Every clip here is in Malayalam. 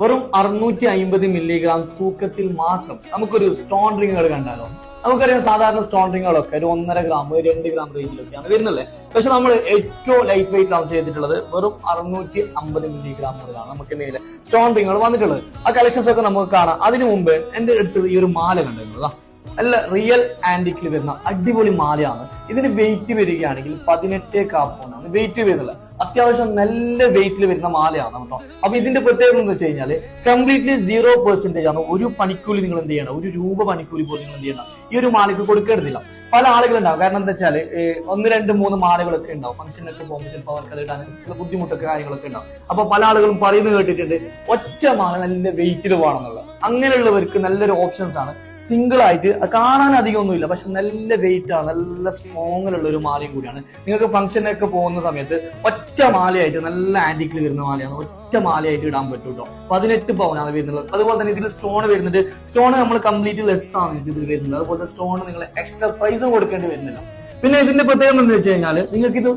വെറും അറുന്നൂറ്റി അമ്പത് മില്ലിഗ്രാം തൂക്കത്തിൽ മാത്രം നമുക്കൊരു സ്റ്റോൺ റിങ്ങുകൾ കണ്ടാലോ? നമുക്കറിയാം സാധാരണ സ്റ്റോൺ റിങ്ങുകളൊക്കെ ഒരു ഒന്നര ഗ്രാം രണ്ട് ഗ്രാം റേഞ്ചിലൊക്കെയാണ് വരുന്നല്ലേ പക്ഷെ നമ്മൾ ഏറ്റവും ലൈറ്റ് വെയിറ്റ് ആണ് ചെയ്തിട്ടുള്ളത്. വെറും അറുന്നൂറ്റി അമ്പത് മില്ലിഗ്രാം മുതലാണ് നമുക്ക് എന്തെങ്കിലും സ്റ്റോൺ റിങ്ങുകൾ വന്നിട്ടുള്ളത്. ആ കളക്ഷൻസ് ഒക്കെ നമുക്ക് കാണാം. അതിനു മുമ്പ് എന്റെ അടുത്ത് ഈ ഒരു മാല കണ്ടിരുന്നതാ അല്ല റിയൽ ആന്റിക്കിൽ വരുന്ന അടിപൊളി മാലയാണ്. ഇതിന് വെയിറ്റ് വരികയാണെങ്കിൽ പതിനെട്ട് കാപ്പോണ്ടാണ് വെയിറ്റ് വരുന്നത്. അത്യാവശ്യം നല്ല വെയിറ്റിൽ വരുന്ന മാലയാണ് കേട്ടോ. അപ്പൊ ഇതിന്റെ പ്രത്യേകത എന്ന് വെച്ച് കഴിഞ്ഞാൽ കംപ്ലീറ്റ്ലി സീറോ പെർസെന്റേജ് ആണ് ഒരു പണിക്കൂലി നിങ്ങൾ എന്ത് ചെയ്യണം? ഒരു രൂപ പണിക്കൂലി പോലും നിങ്ങൾ എന്ത് ചെയ്യണം? ഈ ഒരു മാലയ്ക്ക് കൊടുക്കേണ്ടതില്ല. പല ആളുകളുണ്ടാവും കാരണം എന്താ വെച്ചാൽ ഏഹ്, ഒന്ന് രണ്ട് മൂന്ന് മാലകളൊക്കെ ഉണ്ടാവും. ഫംഗ്ഷനൊക്കെ പോകുമ്പോൾ ചിലപ്പോൾ അവർക്ക് ഇടാൻ ചില ബുദ്ധിമുട്ടൊക്കെ കാര്യങ്ങളൊക്കെ ഉണ്ടാവും. അപ്പൊ പല ആളുകളും പറയുന്നത് കേട്ടിട്ടുണ്ട് ഒറ്റ മാല നല്ല വെയിറ്റിൽ വേണമെന്നുള്ളത് അങ്ങനെയുള്ളവർക്ക് നല്ലൊരു ഓപ്ഷൻസ് ആണ്. സിംഗിൾ ആയിട്ട് കാണാൻ അധികം ഒന്നുമില്ല. പക്ഷെ നല്ല വെയിറ്റ് ആണ്. നല്ല സ്ട്രോങ്ങിലുള്ള ഒരു മാലയും കൂടിയാണ്. നിങ്ങൾക്ക് ഫംഗ്ഷനൊക്കെ പോകുന്ന സമയത്ത് ഒറ്റ മാലയായിട്ട് നല്ല ആന്റിക്കിൽ വരുന്ന മാലയാണ്. ഒറ്റ മാലയായിട്ട് ഇടാൻ പറ്റും കേട്ടോ പതിനെട്ട് പവനാണ് വരുന്നത്. അതുപോലെ തന്നെ ഇതിൽ സ്റ്റോൺ വരുന്നുണ്ട്. സ്റ്റോൺ നമ്മൾ കംപ്ലീറ്റ് ലെസ് ആണ് ഇതിൽ വരുന്നത്. അതുപോലെ സ്റ്റോൺ നിങ്ങൾ എക്സ്ട്രാ പ്രൈസ് കൊടുക്കേണ്ടി വരുന്നില്ല. പിന്നെ ഇതിന്റെ പ്രത്യേകത എന്ന് വെച്ച് കഴിഞ്ഞാൽ നിങ്ങൾക്ക് ഇത്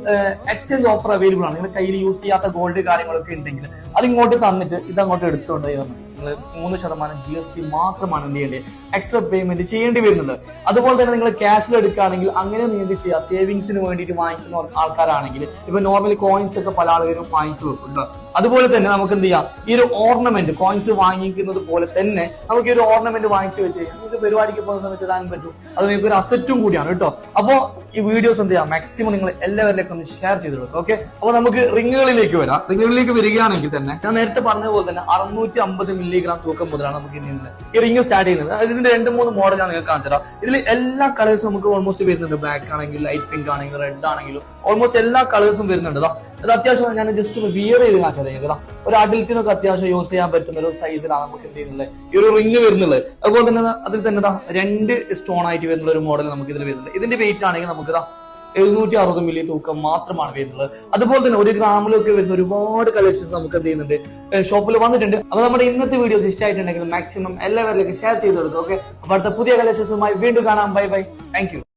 എക്സ്ചേഞ്ച് ഓഫർ അവൈലബിൾ ആണ്. നിങ്ങൾ കയ്യിൽ യൂസ് ചെയ്യാത്ത ഗോൾഡ് കാര്യങ്ങളൊക്കെ ഉണ്ടെങ്കിൽ അത് ഇങ്ങോട്ട് തന്നിട്ട് ഇത് അങ്ങോട്ട് എടുത്തുകൊണ്ട് നിങ്ങൾ മൂന്ന് ശതമാനം ജി എസ് ടി മാത്രമാണ് എന്ത് ചെയ്യേണ്ടത്? എക്സ്ട്രാ പേയ്മെന്റ് ചെയ്യേണ്ടി വരുന്നത്. അതുപോലെ തന്നെ നിങ്ങൾ ക്യാഷിൽ എടുക്കുകയാണെങ്കിൽ അങ്ങനെ നിങ്ങൾക്ക് ചെയ്യാം. സേവിങ്സിന് വേണ്ടിയിട്ട് വാങ്ങിക്കുന്ന ആൾക്കാരാണെങ്കിൽ ഇപ്പൊ നോർമലി കോയിൻസ് ഒക്കെ പല ആളുകളും വാങ്ങിച്ചു വെക്കുന്നുണ്ട് അതുപോലെ തന്നെ നമുക്ക് എന്ത് ചെയ്യാം? ഈ ഒരു ഓർണമെന്റ് കോയിൻസ് വാങ്ങിക്കുന്നത് പോലെ തന്നെ നമുക്ക് ഈ ഒരു ഓർണമെന്റ് വാങ്ങിച്ചു വെച്ച് കഴിഞ്ഞാൽ നിങ്ങൾക്ക് പരിപാടിക്ക് പോകുന്ന സമയത്ത് ഇടാൻ പറ്റും. അത് നിങ്ങൾക്ക് ഒരു അസറ്റും കൂടിയാണ് കേട്ടോ. അപ്പോ ഈ വീഡിയോസ് എന്ത് ചെയ്യാം? മാക്സിമം നിങ്ങൾ എല്ലാവരിലേക്കും ഒന്ന് ഷെയർ ചെയ്ത് കൊടുക്കും ഓക്കെ അപ്പൊ നമുക്ക് റിങ്ങുകളിലേക്ക് വരാം. റിങ്ങുകളിലേക്ക് വരികയാണെങ്കിൽ തന്നെ ഞാൻ നേരത്തെ പറഞ്ഞ പോലെ തന്നെ അറുന്നൂറ്റി അമ്പത് മില്ലിഗ്രാം തൂക്കം മുതലാണ് നമുക്ക് ഇനി ഈ റിങ് സ്റ്റാർട്ട് ചെയ്യുന്നത്. ഇതിന്റെ രണ്ട് മൂന്ന് മോഡലാണ് നിങ്ങൾക്ക് കാണിച്ചു തരാം ഇതിൽ എല്ലാ കളേഴ്സും നമുക്ക് ഓൾമോസ്റ്റ് വരുന്നുണ്ട്. ബ്ലാക്ക് ആണെങ്കിലും ലൈറ്റ് പിങ്ക് ആണെങ്കിലും റെഡ് ആണെങ്കിലും ഓൾമോസ്റ്റ് എല്ലാ കളേഴ്സും വരുന്നുണ്ട് ഇത് അത്യാവശ്യം ഞാൻ ജസ്റ്റ് ഒന്ന് വിയർ ചെയ്ത് കാണിച്ചു തരാം നിങ്ങൾക്ക്. ഒരു അഡൽറ്റിനൊക്കെ അത്യാവശ്യം യൂസ് ചെയ്യാൻ പറ്റുന്ന ഒരു സൈസിലാണ് നമുക്ക് എന്ത് ചെയ്യുന്നത്? ഈ ഒരു റിങ് വരുന്നുള്ളത്. അതുപോലെ തന്നെ അതിൽ തന്നെ രണ്ട് സ്റ്റോൺ ആയിട്ട് വരുന്ന ഒരു മോഡൽ നമുക്ക് ഇതിൽ വരുന്നുണ്ട്. ഇതിന്റെ വെയിറ്റ് ആണെങ്കിൽ നമുക്ക് ദാ എഴുന്നൂറ്റി അറുപത് മില്ലി തൂക്കം മാത്രമാണ് വരുന്നത്. അതുപോലെ തന്നെ ഒരു ഗ്രാമിലൊക്കെ വരുന്ന ഒരുപാട് കളക്ഷൻസ് നമുക്ക് എന്ത് ചെയ്യുന്നുണ്ട്? ഷോപ്പിൽ വന്നിട്ടുണ്ട്. അപ്പൊ നമ്മുടെ ഇന്നത്തെ വീഡിയോസ് ഇഷ്ടമായിട്ടുണ്ടെങ്കിൽ മാക്സിമം എല്ലാവരിലേക്ക് ഷെയർ ചെയ്ത് കൊടുക്കും ഓക്കെ അപ്പൊ അടുത്ത പുതിയ കളക്ഷൻസുമായി വീണ്ടും കാണാം. Bye bye thank